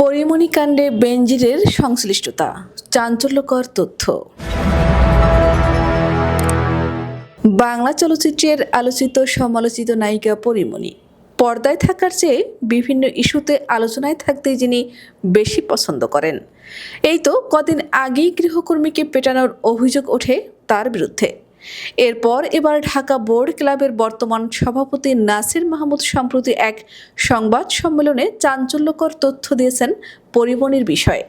পরিমণি কাণ্ডে বেনজিরের সংশ্লিষ্টতা, চাঞ্চল্যকর তথ্য। বাংলা চলচ্চিত্রের আলোচিত সমালোচিত নায়িকা পরিমণি, পর্দায় থাকার চেয়ে বিভিন্ন ইস্যুতে আলোচনায় থাকতে যিনি বেশি পছন্দ করেন। এই তো কদিন আগেই গৃহকর্মীকে পেটানোর অভিযোগ ওঠে তার বিরুদ্ধে। এরপর এবার ঢাকা বোর্ড ক্লাবের বর্তমান সভাপতি নাসির মাহমুদ সম্প্রতি এক সংবাদ সম্মেলনে চাঞ্চল্যকর তথ্য দিয়েছেন পরিমণির বিষয়ে।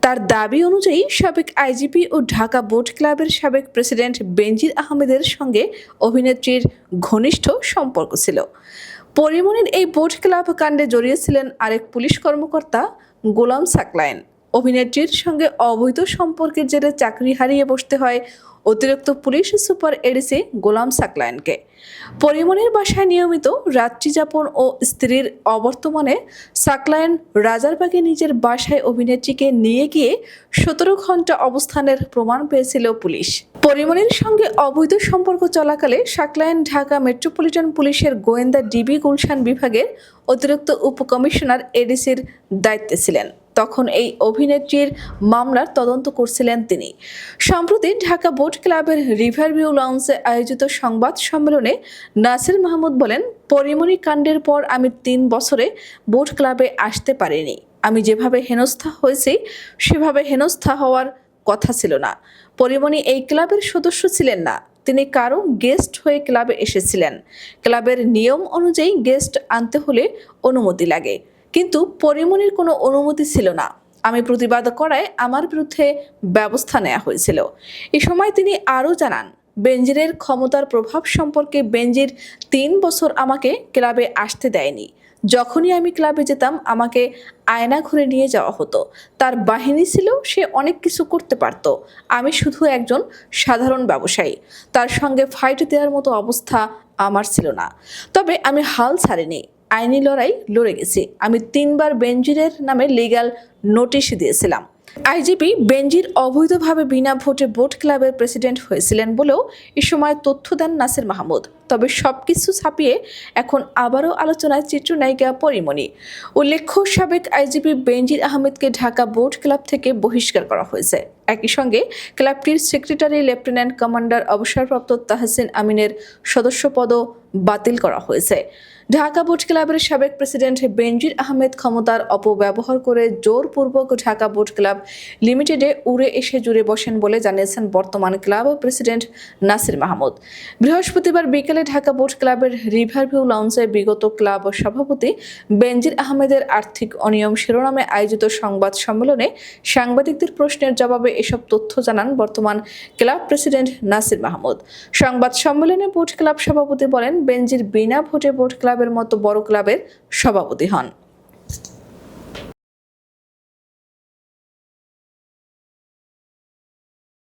তার দাবি অনুযায়ী সাবেক আইজিপি ও ঢাকা বোর্ড ক্লাবের সাবেক প্রেসিডেন্ট বেনজির আহমেদের সঙ্গে অভিনেত্রীর ঘনিষ্ঠ সম্পর্ক ছিল। পরিমণির এই বোর্ড ক্লাব কাণ্ডে জড়িয়েছিলেন আরেক পুলিশ কর্মকর্তা গোলাম সাকলায়েন অভিনেত্রীর সঙ্গে অবৈধ সম্পর্কের জেরে চাকরি হারিয়ে বসতে হয় অতিরিক্ত পুলিশ সুপার এডিসি গোলাম সাকলায়েনকে পরিমণির বাসায় নিয়মিত রাত্রিযাপন ও স্ত্রীর অবর্তমানে সাকলায়েন রাজারবাগে নিজের বাসায় অভিনেত্রীকে নিয়ে গিয়ে সতেরো ঘণ্টা অবস্থানের প্রমাণ পেয়েছিল পুলিশ। পরিমণির সঙ্গে অবৈধ সম্পর্ক চলাকালে সাকলায়েন ঢাকা মেট্রোপলিটন পুলিশের গোয়েন্দা ডিবি গুলশান বিভাগের অতিরিক্ত উপকমিশনার এডিসির দায়িত্বে ছিলেন। তখন এই অভিনেত্রীর মামলার তদন্ত করছিলেন তিনি। সম্প্রতি ঢাকা বোট ক্লাবের রিভারভিউ লঞ্চে আয়োজিত সংবাদ সম্মেলনে নাসির মাহমুদ বলেন, পরিমণি কাণ্ডের পর আমি তিন বছরে বোট ক্লাবে আসতে পারিনি। আমি যেভাবে হেনস্থা হয়েছি, সেভাবে হেনস্থা হওয়ার কথা ছিল না। পরিমণি এই ক্লাবের সদস্য ছিলেন না। তিনি কারও গেস্ট হয়ে ক্লাবে এসেছিলেন। ক্লাবের নিয়ম অনুযায়ী গেস্ট আনতে হলে অনুমতি লাগে। কিন্তু পরিমণির কোনো অনুমতি ছিল না। আমি প্রতিবাদ করায় আমার বিরুদ্ধে ব্যবস্থা নেওয়া হয়েছিল। এ সময় তিনি আরও জানান, বেঞ্জিরের ক্ষমতার প্রভাব সম্পর্কে বেঞ্জির তিন বছর আমাকে ক্লাবে আসতে দেয়নি। যখনই আমি ক্লাবে যেতাম, আমাকে আয়না ঘুরে নিয়ে যাওয়া হতো। তার বাহিনী ছিল, সে অনেক কিছু করতে পারত। আমি শুধু একজন সাধারণ ব্যবসায়ী। তার সঙ্গে ফাইট দেওয়ার মতো অবস্থা আমার ছিল না। তবে আমি হাল ছাড়িনি। আইনি লড়াই লড়ে গেছি। আমি তিনবার বেঞ্জিরের নামে লিগ্যাল নোটিশ দিয়েছিলাম। আইজিপি বেঞ্জির অবৈধভাবে বিনা ভোটে বোট ক্লাবের প্রেসিডেন্ট হয়েছিলেন বলেও এ সময় তথ্য দেন নাসির মাহমুদ। তবে সব কিছু ছাপিয়ে এখন আবারও আলোচনায় চিত্রনায়িকা পরিমণি। উল্লেখ্য, সাবেক আইজিপি বেনজির আহমেদকে ঢাকা বোট ক্লাব থেকে বহিষ্কার করা হয়েছে। একই সঙ্গে ক্লাবটির সেক্রেটারি, লেফটেন্যান্ট কমান্ডার, অবসরপ্রাপ্ত তাহসিন আমিনের সদস্যপদও বাতিল করা হয়েছে। ঢাকা বোর্ড ক্লাবের সাবেক প্রেসিডেন্ট বেনজির আহমেদ ক্ষমতার অপব্যবহার করে জোরপূর্বক ঢাকা বোর্ড ক্লাব লিমিটেডে উড়ে এসে জুড়ে বসেন বলে জানিয়েছেন বর্তমান ক্লাব প্রেসিডেন্ট নাসির মাহমুদ। বৃহস্পতিবার বিকেলে ঢাকা বোর্ড ক্লাবের রিভারভিউ লঞ্চে বিগত ক্লাব সভাপতি বেনজির আহমেদের আর্থিক অনিয়ম শিরোনামে আয়োজিত সংবাদ সম্মেলনে সাংবাদিকদের প্রশ্নের জবাবে এসব তথ্য জানান বর্তমান ক্লাব প্রেসিডেন্ট নাসির মাহমুদ। সংবাদ সম্মেলনে বোর্ড ক্লাব সভাপতি বলেন, বেনজির বিনা ভোটে বোর্ড ক্লাবের মতো বড় ক্লাবের সভাপতি হন।